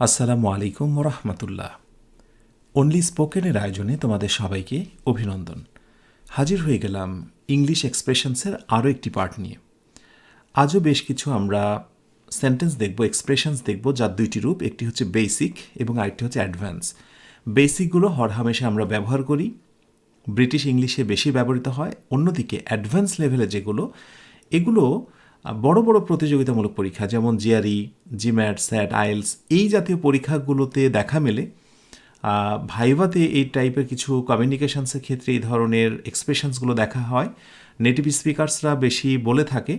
আসসালামু আলাইকুম রহমতুল্লাহ অনলি স্পোকেনের আয়োজনে তোমাদের সবাইকে অভিনন্দন। হাজির হয়ে গেলাম ইংলিশ এক্সপ্রেশনসের আরও একটি পার্ট নিয়ে। আজও বেশ কিছু আমরা সেন্টেন্স দেখব এক্সপ্রেশনস দেখব, যার দুইটি রূপ, একটি হচ্ছে বেসিক এবং আরেকটি হচ্ছে অ্যাডভান্স বেসিকগুলো হরহামেশা আমরা ব্যবহার করি। ব্রিটিশ ইংলিশে বেশি ব্যবহৃত হয়। অন্যদিকে অ্যাডভান্স লেভেলে যেগুলো, এগুলো বড় বড় প্রতিযোগিতামূলক পরীক্ষা, যেমন জিআরই, জিম্যাট, স্যাট, আইএলস, এই জাতীয় পরীক্ষাগুলোতে দেখা মেলে। ভাইভাতে এই টাইপের কিছু কমিউনিকেশানসের ক্ষেত্রে এই ধরনের এক্সপ্রেশনসগুলো দেখা হয়। নেটিভ স্পিকার্সরা বেশি বলে থাকে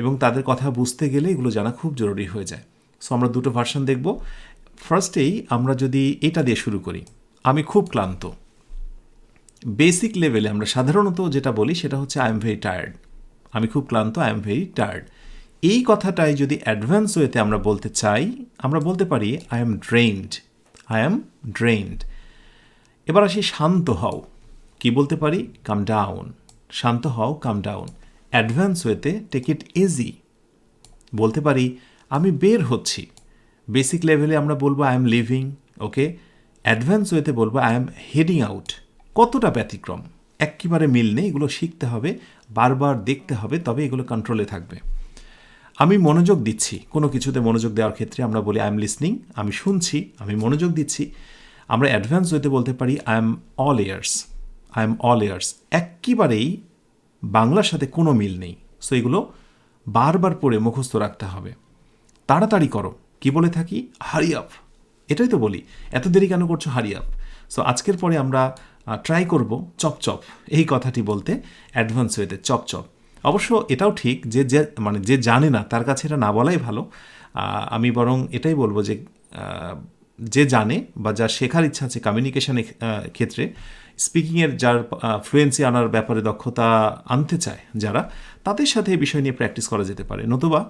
এবং তাদের কথা বুঝতে গেলে এগুলো জানা খুব জরুরি হয়ে যায়। সো আমরা দুটো ভার্সন দেখব। ফার্স্টেই আমরা যদি এটা দিয়ে শুরু করি, আমি খুব ক্লান্ত। বেসিক লেভেলে আমরা সাধারণত যেটা বলি সেটা হচ্ছে আই এম ভেরি টায়ার্ড আমি খুব ক্লান্ত আই এম ভেরি টায়ার্ড এই কথাটাই যদি অ্যাডভান্স ওয়েতে আমরা বলতে চাই, আমরা বলতে পারি I am drained I am drained এবার আসি শান্ত হও। কি বলতে পারি? কাম ডাউন শান্ত হও কাম ডাউন অ্যাডভান্স ওয়েতে টেক ইট ইজি বলতে পারি, আমি বের হচ্ছি। বেসিক লেভেলে আমরা বলব I am leaving okay advance ওয়েতে বলব আই এম হেডিং আউট কতটা ব্যতিক্রম? একেবারে মিল নেই, এগুলো শিখতে হবে, বারবার দেখতে হবে, তবে এগুলো কন্ট্রোলে থাকবে। আমি মনোযোগ দিচ্ছি, কোনো কিছুতে মনোযোগ দেওয়ার ক্ষেত্রে আমরা বলি আই এম লিসনিং আমি শুনছি, আমি মনোযোগ দিচ্ছি। আমরা অ্যাডভান্স হইতে বলতে পারি I am all ears I am all ears একেবারেই বাংলার সাথে কোনো মিল নেই। সো এগুলো বারবার পড়ে মুখস্থ রাখতে হবে। তাড়াতাড়ি করো, কি বলে থাকি? হারি আপ এটাই তো বলি, এত দেরি কেন করছ? হারি আপ সো আজকের পরে আমরা ট্রাই করব, চপ চপ। এই কথাটি বলতে অ্যাডভান্স ওয়েতে চপ চপ। অবশ্য এটাও ঠিক যে যে মানে যে জানে না, তার কাছে এটা না বলাই ভালো। আমি বরং এটাই বলব যে যে জানে বা যার শেখার ইচ্ছা আছে কমিউনিকেশন ক্ষেত্রে স্পিকিংয়ের যার ফ্লুয়েন্সি আনার ব্যাপারে দক্ষতা আনতে চায় যারা, তাদের সাথে এই বিষয় নিয়ে প্র্যাকটিস করা যেতে পারে। নতুবা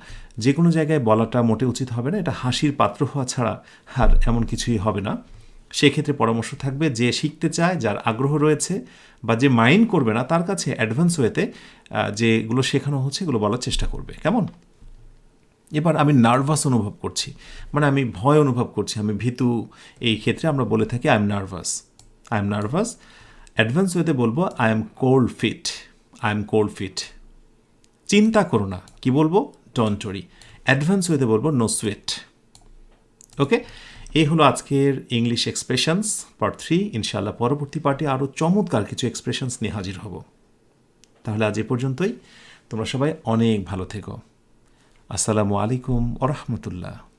যে কোনো জায়গায় বলাটা মোটে উচিত হবে না, এটা হাসির পাত্র হওয়া ছাড়া আর এমন কিছুই হবে না। সেক্ষেত্রে পরামর্শ থাকবে যে শিখতে চায়, যার আগ্রহ রয়েছে বা যে মাইন্ড করবে না, তার কাছে অ্যাডভান্স ওয়েতে যেগুলো শেখানো হচ্ছে এগুলো বলার চেষ্টা করবে। কেমন? এবার আমি নার্ভাস অনুভব করছি। মানে আমি ভয় অনুভব করছি। আমি ভীতু, এই ক্ষেত্রে আমরা বলে থাকি I am nervous I am nervous advance ওয়েতে বলব I am cold feet I am cold feet চিন্তা করো না। কী বলব? ডন্টরি অ্যাডভান্স ওয়েতে বলব নো সুয়েট ওকে এই হলো আজকের ইংলিশ এক্সপ্রেশনস পার্ট থ্রি ইনশাল্লাহ পরবর্তী পার্টে আরও চমৎকার কিছু এক্সপ্রেশনস নিয়ে হাজির হব। তাহলে আজ এ পর্যন্তই। তোমরা সবাই অনেক ভালো থেকো। আসসালামু আলাইকুম ওরহমতুল্লাহ